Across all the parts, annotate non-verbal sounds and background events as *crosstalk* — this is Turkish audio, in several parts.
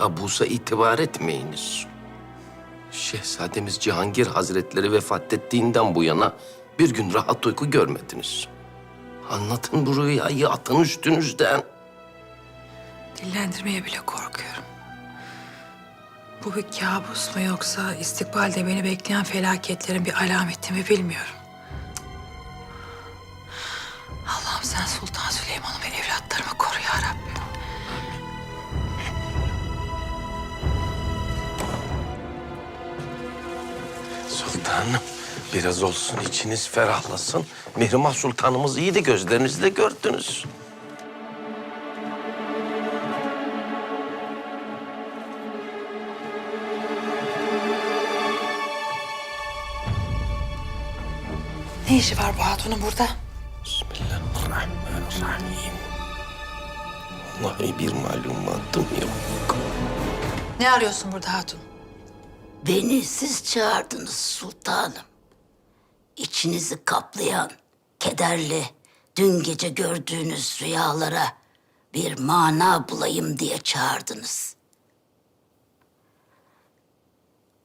kabusa itibar etmeyiniz. Şehzademiz Cihangir Hazretleri vefat ettiğinden bu yana bir gün rahat uyku görmediniz. Anlatın bu rüyayı atın üstünüzden. Dillendirmeye bile korkuyorum. Bu bir kabus mu yoksa istikbalde beni bekleyen felaketlerin bir alameti mi bilmiyorum. Allah'ım sen Sultan Süleyman'ı ve evlatlarımı Sultanım, biraz olsun içiniz ferahlasın. Mihrimah Sultanımız iyiydi, gözlerinizle gördünüz. Ne işi var bu hatunun burada? Bismillahirrahmanirrahim. Vallahi bir malumatım yok. Ne arıyorsun burada hatun? Beni siz çağırdınız sultanım. İçinizi kaplayan, kederli, dün gece gördüğünüz rüyalara bir mana bulayım diye çağırdınız.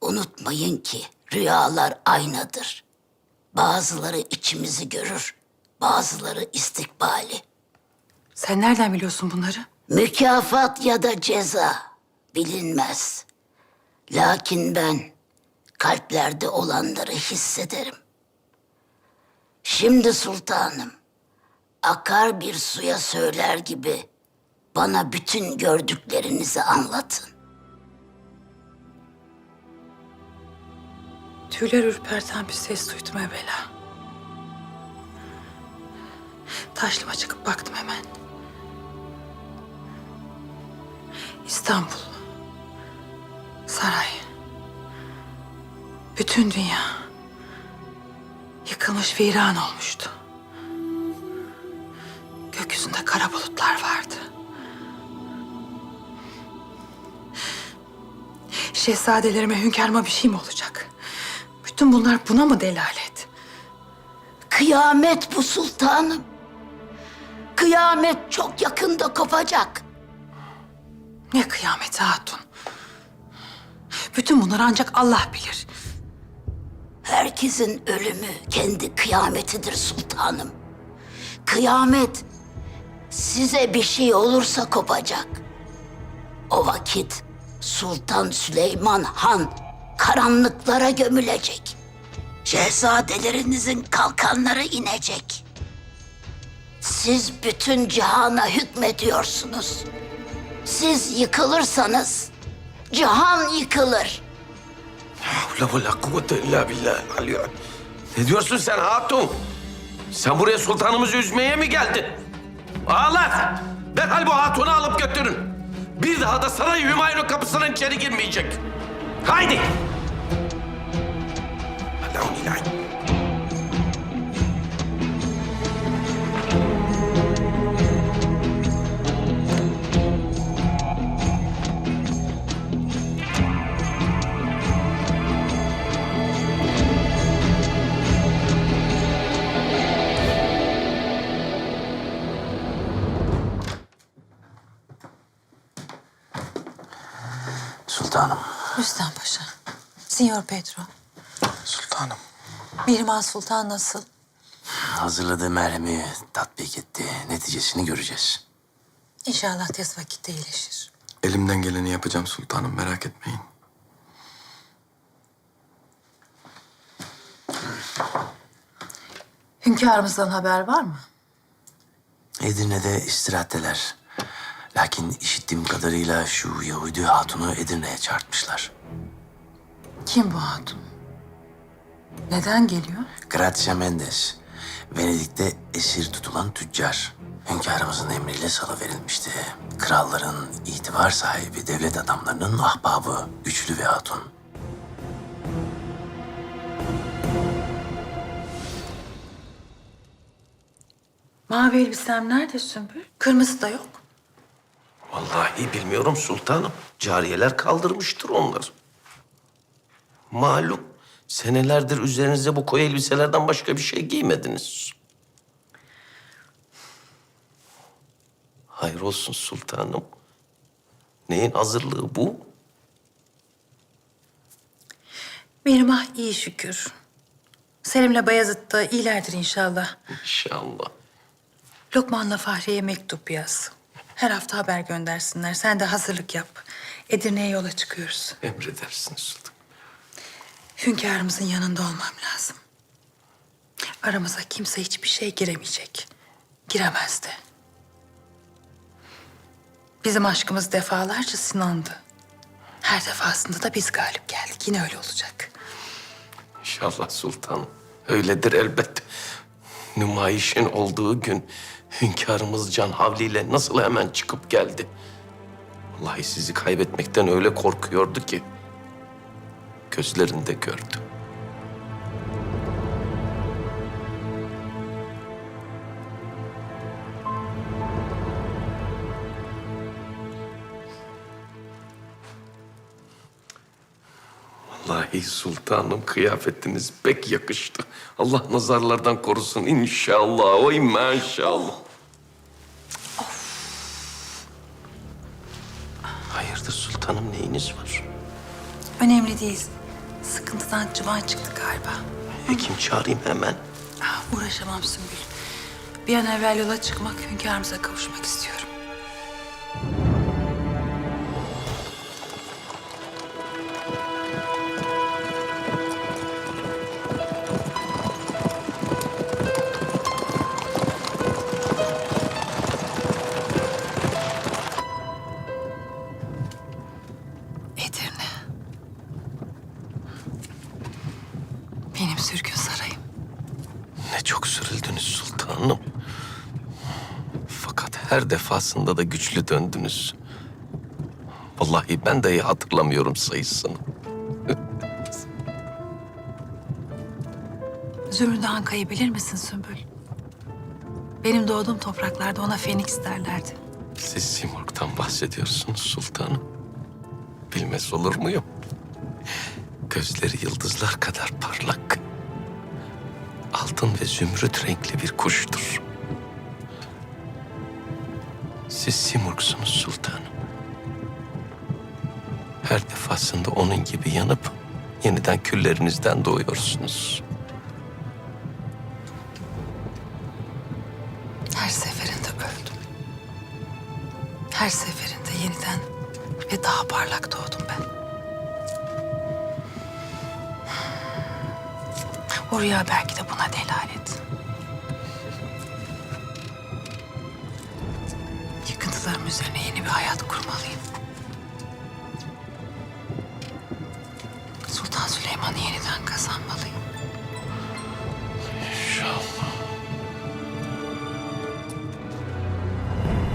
Unutmayın ki rüyalar aynadır. Bazıları içimizi görür, bazıları istikbali. Sen nereden biliyorsun bunları? Mükafat ya da ceza bilinmez. Lakin ben kalplerde olanları hissederim. Şimdi sultanım, akar bir suya söyler gibi bana bütün gördüklerinizi anlatın. Tüyler ürperten bir ses duydum evvela. Taşlıma çıkıp baktım hemen. İstanbul. Saray. Bütün dünya. Yıkılmış viran olmuştu. Gökyüzünde kara bulutlar vardı. Şehzadelerime, hünkârıma bir şey mi olacak? Bütün bunlar buna mı delalet? Kıyamet bu sultanım. Kıyamet çok yakında kopacak. Ne kıyameti hatun? Bütün bunları ancak Allah bilir. Herkesin ölümü kendi kıyametidir sultanım. Kıyamet size bir şey olursa kopacak. O vakit Sultan Süleyman Han karanlıklara gömülecek. Şehzadelerinizin kalkanları inecek. Siz bütün cihana hükmediyorsunuz. Siz yıkılırsanız cihan yıkılır. La ve la kuvvete illa billah. Aliyo. Ne diyorsun sen hatun? Sen buraya sultanımızı üzmeye mi geldin? Ağlar! Derhal bu hatunu alıp götürün. Bir daha da saray Hümayun'un kapısından içeri girmeyecek. Haydi! Allah'ım ilahi. Signor Pedro, Sultanım. Mihrimah Sultan nasıl? Hazırladığı merhemi tatbik etti. Neticesini göreceğiz. İnşallah tez vakitte iyileşir. Elimden geleni yapacağım sultanım merak etmeyin. Hünkârımızdan haber var mı? Edirne'de istirahatteler. Lakin işittiğim kadarıyla şu Yahudi hatunu Edirne'ye çağırtmışlar. Kim bu hatun? Neden geliyor? Grazia Mendes. Venedik'te esir tutulan tüccar. Hünkârımızın emriyle salıverilmişti. Kralların itibar sahibi devlet adamlarının ahbabı, güçlü bir hatun. Mavi elbisem nerede Sümbül? Kırmızı da yok. Vallahi bilmiyorum sultanım. Cariyeler kaldırmıştır onları. Malum senelerdir üzerinize bu koyu elbiselerden başka bir şey giymediniz. Hayır olsun sultanım. Neyin hazırlığı bu? Benim ah iyi şükür. Selim'le Bayezid da iyilerdir inşallah. İnşallah. Lokman'la Fahriye'ye mektup yaz. Her hafta haber göndersinler. Sen de hazırlık yap. Edirne'ye yola çıkıyoruz. Emredersiniz sultan. Hünkârımızın yanında olmam lazım. Aramıza kimse hiçbir şey giremeyecek. Giremez de. Bizim aşkımız defalarca sınandı. Her defasında da biz galip geldik. Yine öyle olacak. İnşallah sultanım. Öyledir elbet. Nümayişin olduğu gün hünkârımız can havliyle nasıl hemen çıkıp geldi. Vallahi sizi kaybetmekten öyle korkuyordu ki. Gözlerinde gördüm. Vallahi sultanım kıyafetiniz pek yakıştı. Allah nazarlardan korusun inşallah. Oy maşallah. Hayırdır sultanım neyiniz var? Önemli değil. Sıkıntıdan cıvan çıktı galiba. Hekim çağırayım hemen. Ah, uğraşamam Sümbül. Bir an evvel yola çıkmak, hünkârımıza kavuşmak istiyorum. Benim sürgün sarayım. Ne çok sürüldünüz sultanım. Fakat her defasında da güçlü döndünüz. Vallahi ben de iyi hatırlamıyorum sayısını. *laughs* Zümrüt Anka'yı bilir misin Sümbül? Benim doğduğum topraklarda ona Feniks derlerdi. Siz Simurg'dan bahsediyorsunuz sultanım. Bilmez olur muyum? Gözleri yıldızlar kadar parlak. Altın ve zümrüt renkli bir kuştur. Siz Simurg'sunuz sultanım. Her defasında onun gibi yanıp yeniden küllerinizden doğuyorsunuz. Her seferinde öldüm. Her seferinde yeniden ve daha parlak doğdum ben. O rüya belki de buna delalet. Yıkıntılarım üzerine yeni bir hayat kurmalıyım. Sultan Süleyman'ı yeniden kazanmalıyım. İnşallah.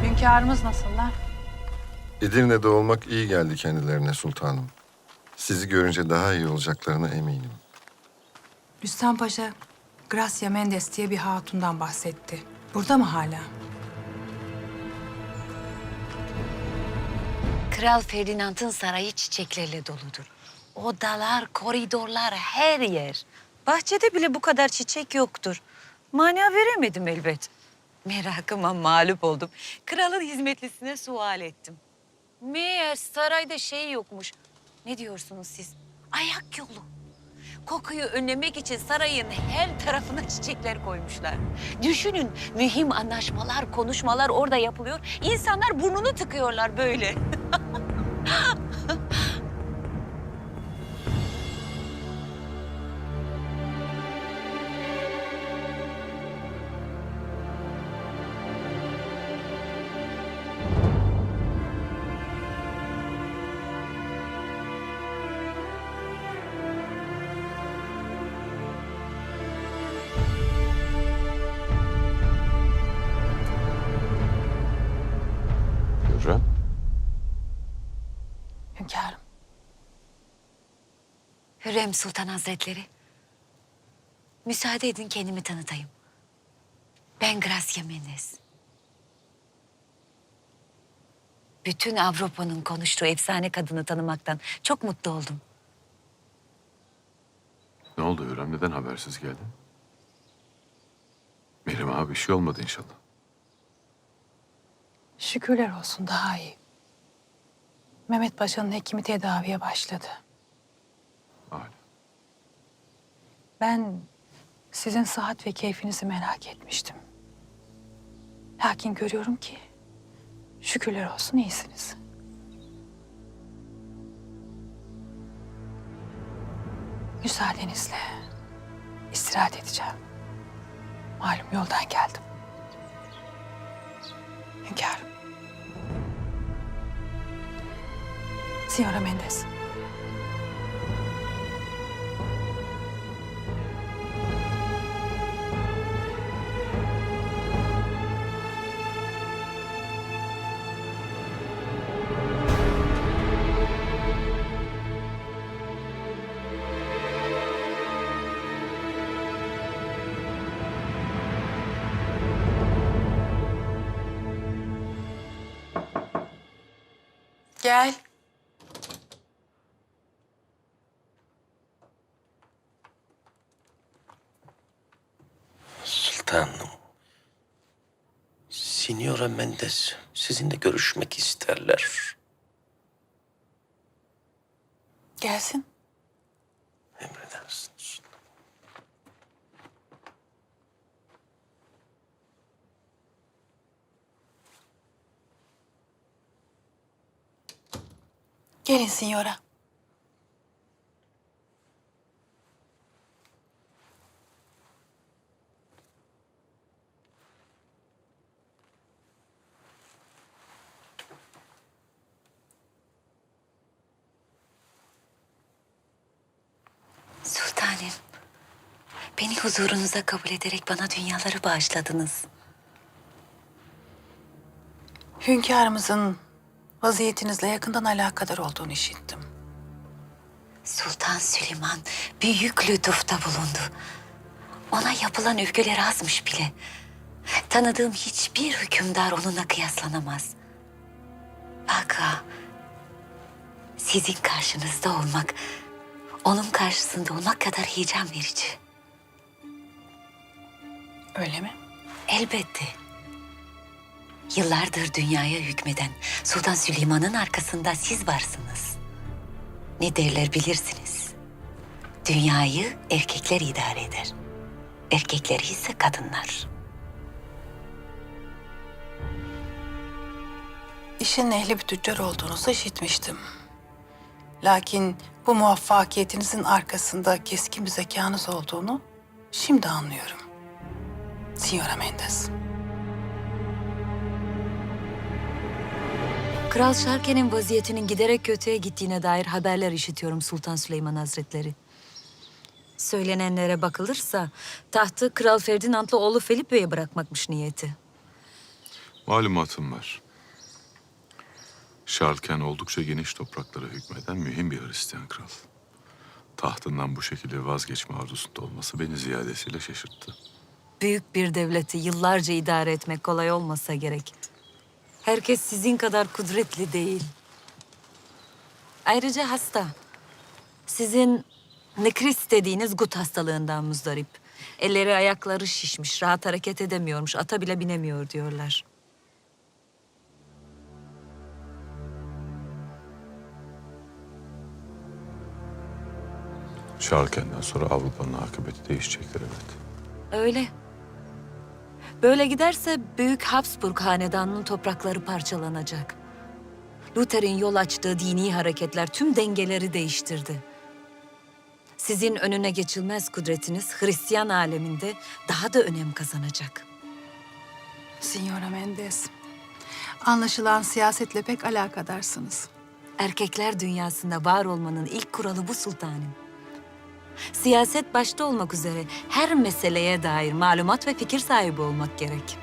Hünkârımız nasıllar? Edirne'de olmak iyi geldi kendilerine sultanım. Sizi görünce daha iyi olacaklarına eminim. Rüstem Paşa, Gracia Mendes diye bir hatundan bahsetti. Burada mı hala? Kral Ferdinand'ın sarayı çiçeklerle doludur. Odalar, koridorlar, her yer. Bahçede bile bu kadar çiçek yoktur. Mana veremedim elbet. Merakıma mağlup oldum. Kralın hizmetlisine sual ettim. Meğer sarayda şey yokmuş. Ne diyorsunuz siz? Ayak yolu. Kokuyu önlemek için sarayın her tarafına *laughs* çiçekler koymuşlar. Düşünün mühim anlaşmalar, konuşmalar orada yapılıyor. İnsanlar burnunu tıkıyorlar böyle. *laughs* Hürrem Sultan Hazretleri. Müsaade edin kendimi tanıtayım. Ben Gracia Mendes. Bütün Avrupa'nın konuştuğu efsane kadını tanımaktan çok mutlu oldum. Ne oldu Hürrem? Neden habersiz geldin? Meryem abi bir şey olmadı inşallah. Şükürler olsun daha iyi. Mehmet Paşa'nın hekimi tedaviye başladı. Hala. Ben sizin sıhhat ve keyfinizi merak etmiştim. Lakin görüyorum ki şükürler olsun iyisiniz. Müsaadenizle istirahat edeceğim. Malum yoldan geldim. Hünkârım. Signora Mendes. Gel. Sultanım. Signora Mendes sizinle görüşmek isterler. Gelsin. Emredersiniz. Gelin Signora. Sultanım, beni huzurunuza kabul ederek bana dünyaları bağışladınız. Hünkârımızın vaziyetinizle yakından alakadar olduğunu işittim. Sultan Süleyman büyük lütufta bulundu. Ona yapılan övgüler azmış bile. Tanıdığım hiçbir hükümdar onunla kıyaslanamaz. Vaka, sizin karşınızda olmak, onun karşısında olmak kadar heyecan verici. Öyle mi? Elbette. Yıllardır dünyaya hükmeden Sultan Süleyman'ın arkasında siz varsınız. Ne derler bilirsiniz. Dünyayı erkekler idare eder. Erkekleri ise kadınlar. İşin ehli bir tüccar olduğunuzu işitmiştim. Lakin bu muvaffakiyetinizin arkasında keskin bir zekanız olduğunu şimdi anlıyorum. Signora Mendes. Kral Şarken'in vaziyetinin giderek kötüye gittiğine dair haberler işitiyorum Sultan Süleyman Hazretleri. Söylenenlere bakılırsa tahtı Kral Ferdinand'la oğlu Felipe'ye bırakmakmış niyeti. Malumatım var. Şarlken oldukça geniş topraklara hükmeden mühim bir Hristiyan kral. Tahtından bu şekilde vazgeçme arzusunda olması beni ziyadesiyle şaşırttı. Büyük bir devleti yıllarca idare etmek kolay olmasa gerek. Herkes sizin kadar kudretli değil. Ayrıca hasta. Sizin nekris dediğiniz gut hastalığından muzdarip. Elleri ayakları şişmiş, rahat hareket edemiyormuş, ata bile binemiyor diyorlar. Şarlken'den sonra Avrupa'nın akıbeti değişecektir evet. Öyle. Böyle giderse Büyük Habsburg Hanedanı'nın toprakları parçalanacak. Luther'in yol açtığı dini hareketler tüm dengeleri değiştirdi. Sizin önüne geçilmez kudretiniz Hristiyan aleminde daha da önem kazanacak. Signora Mendes. Anlaşılan siyasetle pek alakadarsınız. Erkekler dünyasında var olmanın ilk kuralı bu sultanım. Siyaset başta olmak üzere her meseleye dair malumat ve fikir sahibi olmak gerek.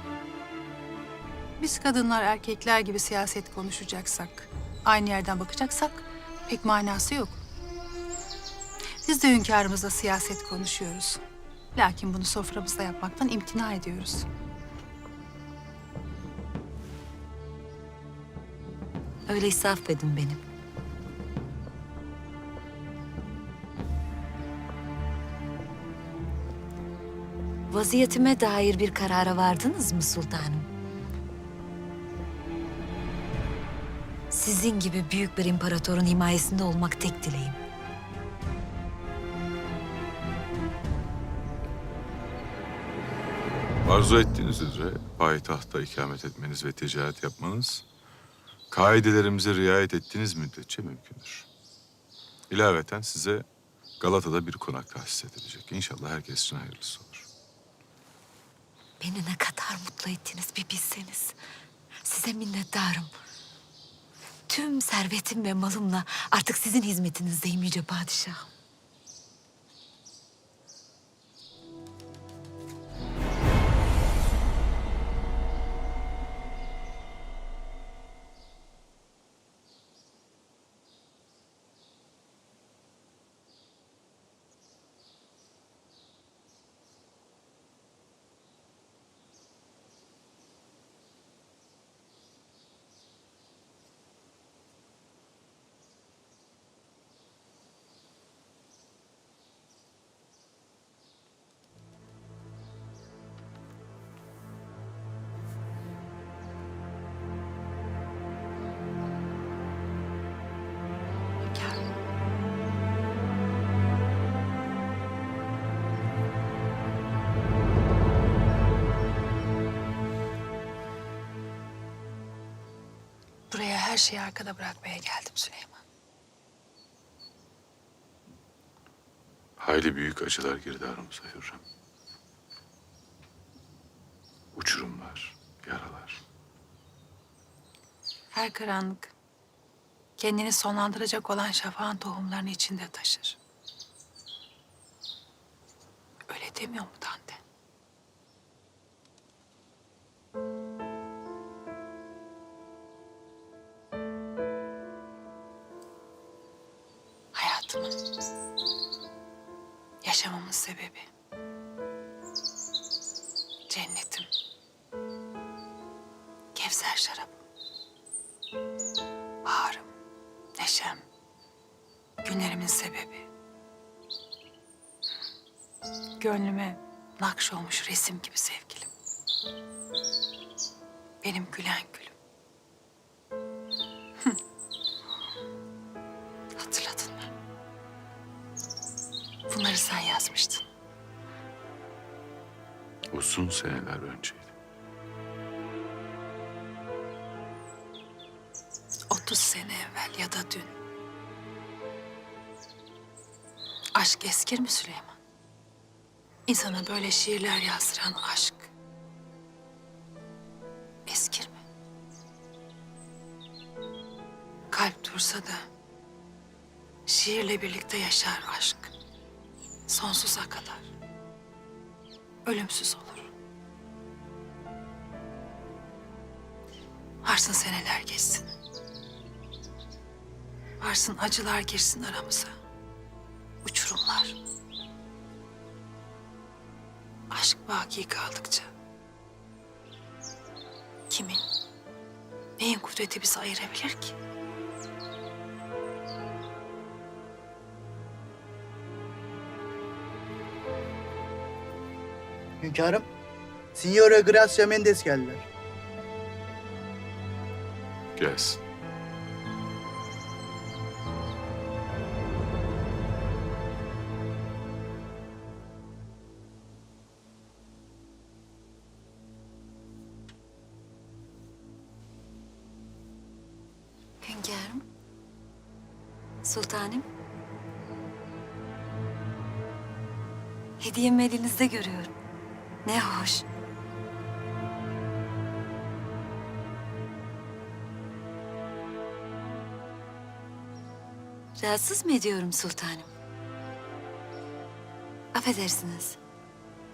Biz kadınlar erkekler gibi siyaset konuşacaksak, aynı yerden bakacaksak pek manası yok. Biz de hünkârımızla siyaset konuşuyoruz. Lakin bunu soframızda yapmaktan imtina ediyoruz. Öyleyse affedin beni. Vaziyetime dair bir karara vardınız mı sultanım? Sizin gibi büyük bir imparatorun himayesinde olmak tek dileğim. Arzu ettiğiniz üzere payitahtta ikamet etmeniz ve ticaret yapmanız kaidelerimize riayet ettiğiniz müddetçe mümkündür. İlaveten size Galata'da bir konak tahsis edilecek. İnşallah herkes için hayırlısı olur. Beni ne kadar mutlu ettiniz bir bilseniz. Size minnettarım. Tüm servetim ve malımla artık sizin hizmetinizdeyim Yüce Padişahım. Şeyi arkada bırakmaya geldim Süleyman. Hayli büyük acılar girdi aramıza Hürrem. Uçurumlar, yaralar. Her karanlık kendini sonlandıracak olan şafağın tohumlarını içinde taşır. Öyle demiyor mu Dante? Sebebi. Cennetim. Kevser şarabım. Baharım, neşem, günlerimin sebebi. Gönlüme nakş olmuş resim gibi sevgilim. Benim gülen gülüm. Hatırladın mı? Bunları sen yazmıştın. Uzun seneler önceydi. 30 sene evvel ya da dün. Aşk eskir mi Süleyman? İnsana böyle şiirler yazdıran aşk. Eskir mi? Kalp dursa da şiirle birlikte yaşar aşk. Sonsuza kadar. Ölümsüz olur. Varsın seneler geçsin. Varsın acılar girsin aramıza. Uçurumlar. Aşk baki kaldıkça. Kimin, neyin kudreti bizi ayırabilir ki? Hünkârım, Signora Gracia Mendes geldiler. Gelsin. Hünkârım. Sultanım. Hediyemi elinizde görüyorum. Ne hoş. Rahatsız mı ediyorum sultanım? Affedersiniz.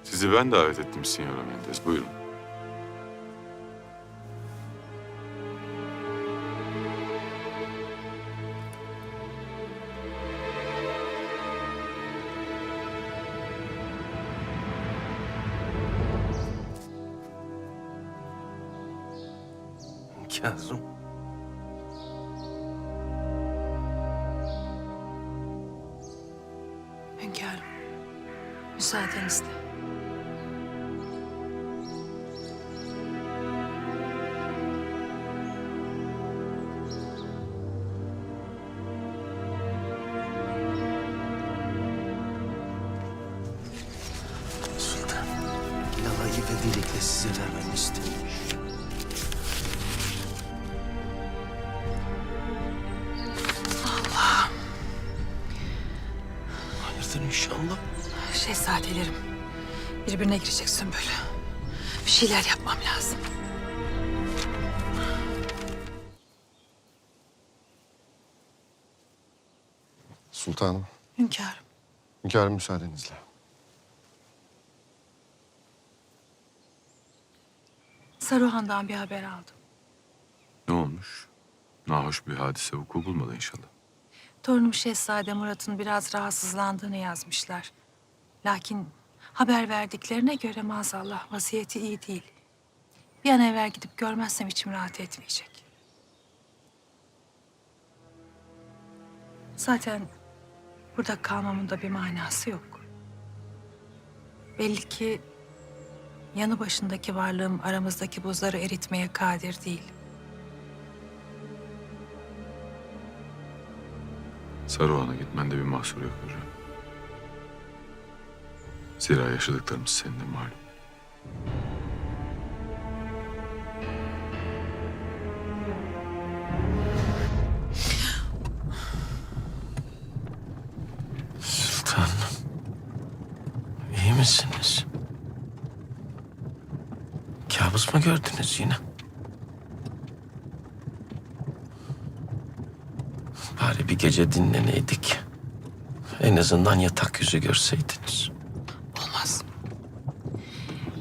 Sizi ben davet ettim Signora Mendes. Buyurun. Kazım. Hünkârım, müsaadenizle. Birbirine girecek Sümbül. Bir şeyler yapmam lazım. Sultanım, Hünkârım. hünkârım müsaadenizle. Saruhan'dan bir haber aldım. Ne olmuş? Nahoş bir hadise vuku bulmadı inşallah. Torunum Şehzade Murat'ın biraz rahatsızlandığını yazmışlar. Lakin haber verdiklerine göre maazallah vaziyeti iyi değil. Bir an evvel gidip görmezsem içim rahat etmeyecek. Zaten burada kalmamın da bir manası yok. Belli ki yanı başındaki varlığım aramızdaki buzları eritmeye kadir değil. Saruhan'a gitmende bir mahsur yok Hürrem. Zira yaşadıklarımız senin de malum. Sultanım. iyi misiniz? Kabus mu gördünüz yine? Bari bir gece dinleneydik. En azından yatak yüzü görseydiniz.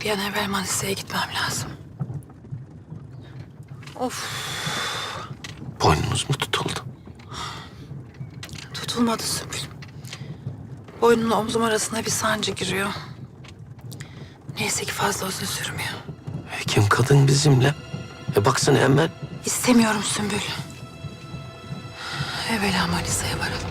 Bir an evvel Manisa'ya gitmem lazım. Of, Boynunuz mu tutuldu? tutulmadı Sümbül. Boynumla omzum arasına bir sancı giriyor. Neyse ki fazla uzun sürmüyor. Hekim kadın bizimle. E baksana hemen. İstemiyorum Sümbül. Evvela Manisa'ya varalım.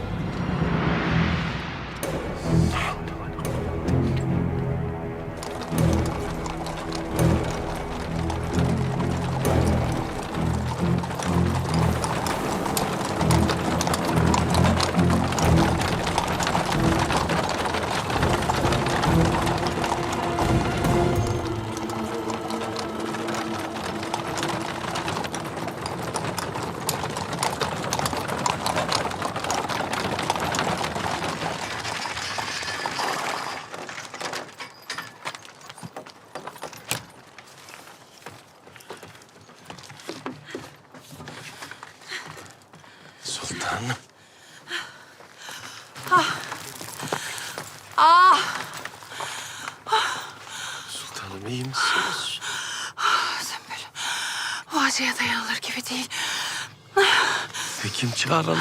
Hekim çağıralım.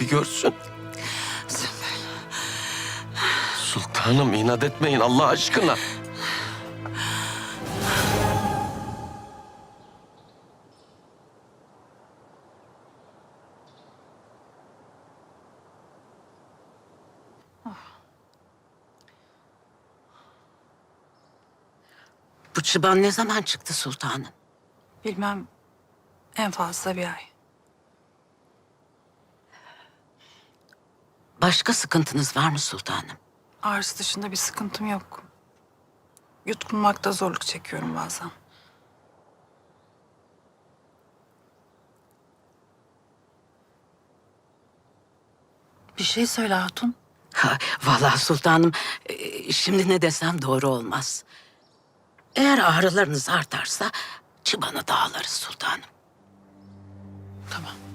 Bir görsün. Sümbül, Sultanım inat etmeyin Allah aşkına. Bu çıban ne zaman çıktı sultanım? bilmem en fazla bir ay. Başka sıkıntınız var mı sultanım? Ağrısı dışında bir sıkıntım yok. Yutkunmakta zorluk çekiyorum bazen. Bir şey söyle Hatun. Ha, vallahi sultanım e, şimdi ne desem doğru olmaz. Eğer ağrılarınız artarsa çıbanı dağlarız sultanım. Tamam.